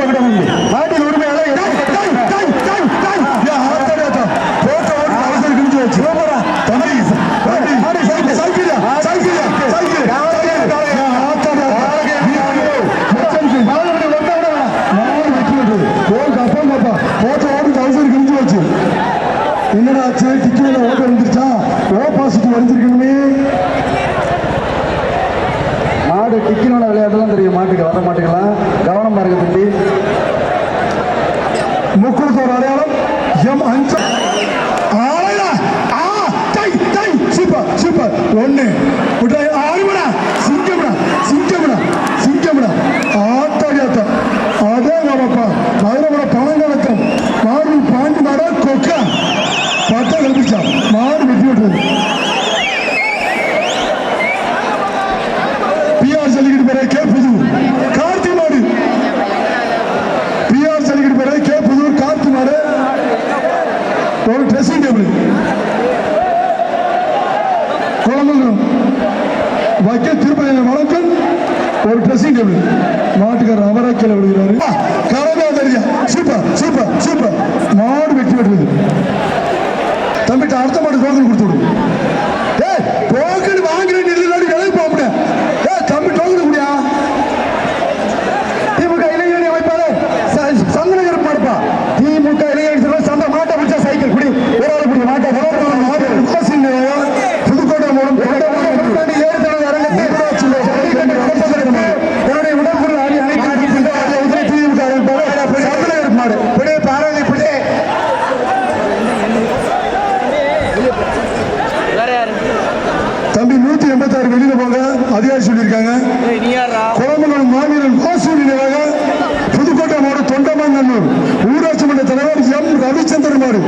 உரிமையாளர் ஓட்டு அவசரம் கிழிச்சு வச்சு. என்னடா ஆச்சு? டிக்கில ஓட்டு வந்துருச்சா ஓ பாசிட்டிவ் வந்துருக்கணுமே மாட்டீங்களா? வர மாட்டுக்கெல்லாம் கவனமா தம்பி. முக்குளத்து ஒரு அடையாளம் எம் அஞ்ச. ஆ சூப்பர் சூப்பர். ஒண்ணு. விட்டா சிங்கம்டா சிங்கம்டா சிங்கம்டா ஆத்தாடி அதே மாமாப்பா மதுரமட பணம் மாடு பாண்டி மாடா கொக்கா. பட்டா கல்பிச்சா மாடு வெட்டி விட்டுறது பிஆர் கே புது கார்த்தி மாடு பிஆர் ஜல்லிக்கட்டு பேரே கே புதூர் கார்த்தி மாடு ஒரு ட்ரெஸ்ஸிங் டேபிள் குழந்தைகளும் வைக்க திருப்பதி வழக்கம் ஒரு ட்ரெஸ்ஸிங் டேபிள் மாட்டுக்காரர் அவராக்கில விடுகிறாரு. நூத்தி எண்பத்தி ஆறு வெளியில போங்க. அதிகாரி சொல்லியிருக்காங்க. ஏய், நீ யாரா குளமங்கலம் மாவீரன் நினைவாக புதுக்கோட்டை மாவட்டம் தொண்டமாங்கன்னூர் ஊராட்சி மன்ற தலைவர் எம். ரவிச்சந்திரன் மாடு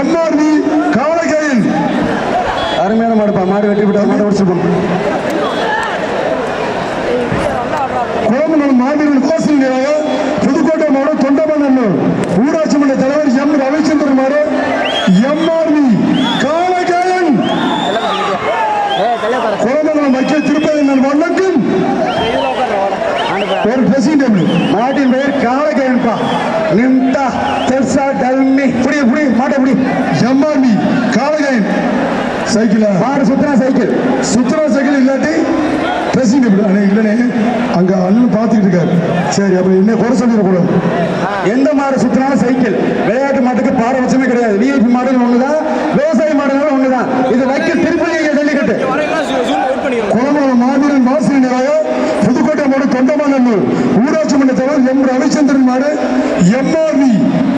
எம்ஆர்வி காவலகாயன் அருமையான மாடுப்பா மாடு வெட்டி விட்டா மாடு முடிச்சிருப்போம் குளமங்கலம் மாவீரன் கோசு நினைவாக புதுக்கோட்டை மாவட்டம் தொண்டமாங்கன்னூர் ஊராட்சி மன்ற தலைவர் எம் ரவிச்சந்திரன் மாடு எம்ஆர்வி காவலகாயன் குளமங்கலம் வைக்க திருப்பதி வணக்கம் ஒரு ட்ரெஸ்ஸிங் டேபிள் மாட்டின் பெயர் காலகேன்பா நிம்டா தெர்சா டல்மி. புடி புடி மாட்டை புடி. ஜம்பாமி காவலகாயன் சைக்கிள்? மாடு சுத்தினா சைக்கிள். சுத்தரா சைக்கிள் இல்லாட்டி ட்ரெஸ்ஸிங் டேபிள் அண்ணே இல்லைண்ணே. அங்க அண்ணன் பார்த்துக்கிட்டு இருக்காரு. சரி அப்போ என்ன குறை சொல்லிடக்கூடாது எந்த மாடு சுத்தினாலும் சைக்கிள். விளையாட்டு மாட்டுக்கு பாரபட்சமே கிடையாது. விஐபி மாடுகள் ஒண்ணுதான். விவசாய நிலையம் புதுக்கோட்டை ஊராட்சி மன்ற தலைவர் எம் ரவிச்சந்திரன் மாடு எம்ஆர்